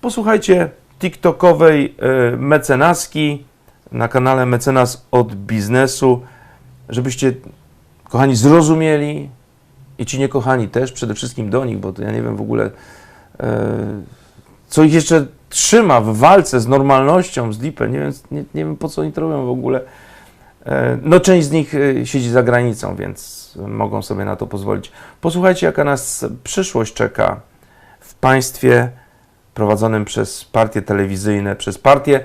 Posłuchajcie TikTokowej e, mecenaski na kanale Mecenas od Biznesu, żebyście, kochani, zrozumieli i ci niekochani też, przede wszystkim do nich, bo to ja nie wiem w ogóle, e, co ich jeszcze trzyma w walce z normalnością, z DeepL. Nie wiem, nie, nie wiem po co oni to robią w ogóle. E, No, część z nich siedzi za granicą, więc mogą sobie na to pozwolić. Posłuchajcie, jaka nas przyszłość czeka w państwie prowadzonym przez partie telewizyjne, przez partie,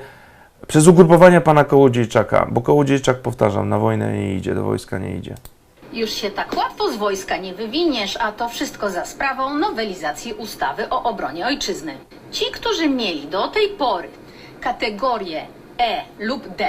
przez ugrupowania pana Kołodziejczaka, bo Kołodziejczak, powtarzam, na wojnę nie idzie, do wojska nie idzie. Już się tak łatwo z wojska nie wywiniesz, a to wszystko za sprawą nowelizacji ustawy o obronie ojczyzny. Ci, którzy mieli do tej pory kategorie E lub D,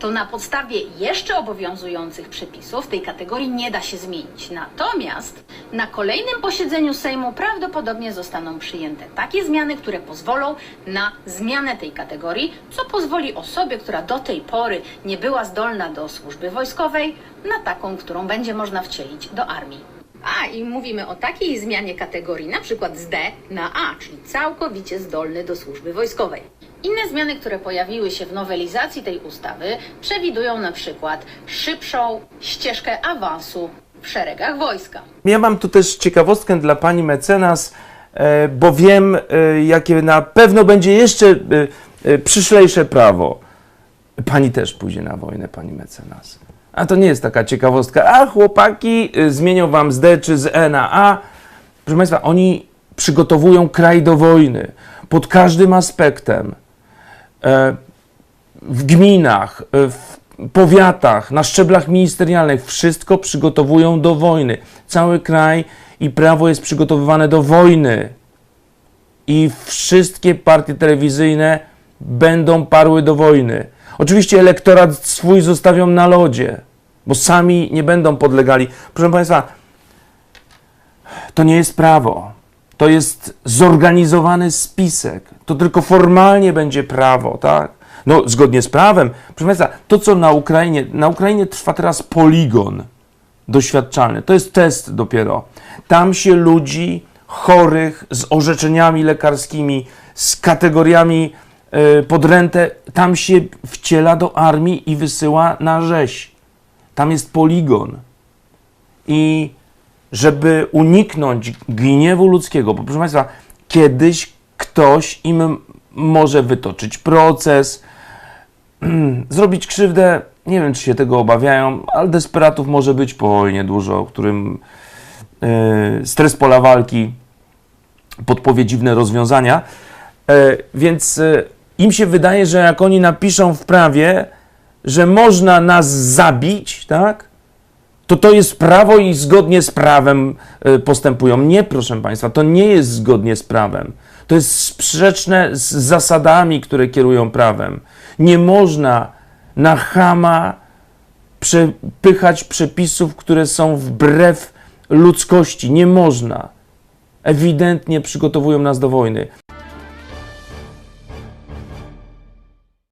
to na podstawie jeszcze obowiązujących przepisów tej kategorii nie da się zmienić. Natomiast na kolejnym posiedzeniu Sejmu prawdopodobnie zostaną przyjęte takie zmiany, które pozwolą na zmianę tej kategorii, co pozwoli osobie, która do tej pory nie była zdolna do służby wojskowej, na taką, którą będzie można wcielić do armii. A i mówimy o takiej zmianie kategorii, na przykład z D na A, czyli całkowicie zdolny do służby wojskowej. Inne zmiany, które pojawiły się w nowelizacji tej ustawy, przewidują na przykład szybszą ścieżkę awansu w szeregach wojska. Ja mam tu też ciekawostkę dla pani mecenas, e, bo wiem, e, jakie na pewno będzie jeszcze e, przyszlejsze prawo. Pani też pójdzie na wojnę, pani mecenas. A to nie jest taka ciekawostka. A chłopaki zmienią wam z D czy z E na A. Proszę Państwa, oni przygotowują kraj do wojny pod każdym aspektem. E, w gminach, e, w powiatach, na szczeblach ministerialnych wszystko przygotowują do wojny. Cały kraj i prawo jest przygotowywane do wojny. I wszystkie partie telewizyjne będą parły do wojny. Oczywiście elektorat swój zostawią na lodzie, bo sami nie będą podlegali. Proszę Państwa, to nie jest prawo. To jest zorganizowany spisek. To tylko formalnie będzie prawo, tak? No, zgodnie z prawem. Proszę Państwa, to co na Ukrainie, na Ukrainie trwa teraz poligon doświadczalny. To jest test dopiero. Tam się ludzi chorych z orzeczeniami lekarskimi, z kategoriami y, pod rentę, tam się wciela do armii i wysyła na rzeź. Tam jest poligon. I żeby uniknąć gniewu ludzkiego, bo proszę Państwa, kiedyś ktoś im może wytoczyć proces, zrobić krzywdę. Nie wiem, czy się tego obawiają, ale desperatów może być po wojnie dużo, którym e, stres pola walki podpowie dziwne rozwiązania. E, więc e, im się wydaje, że jak oni napiszą w prawie, że można nas zabić, tak? To to jest prawo i zgodnie z prawem e, postępują. Nie, proszę Państwa, to nie jest zgodnie z prawem. To jest sprzeczne z zasadami, które kierują prawem. Nie można na chama przepychać przepisów, które są wbrew ludzkości. Nie można. Ewidentnie przygotowują nas do wojny.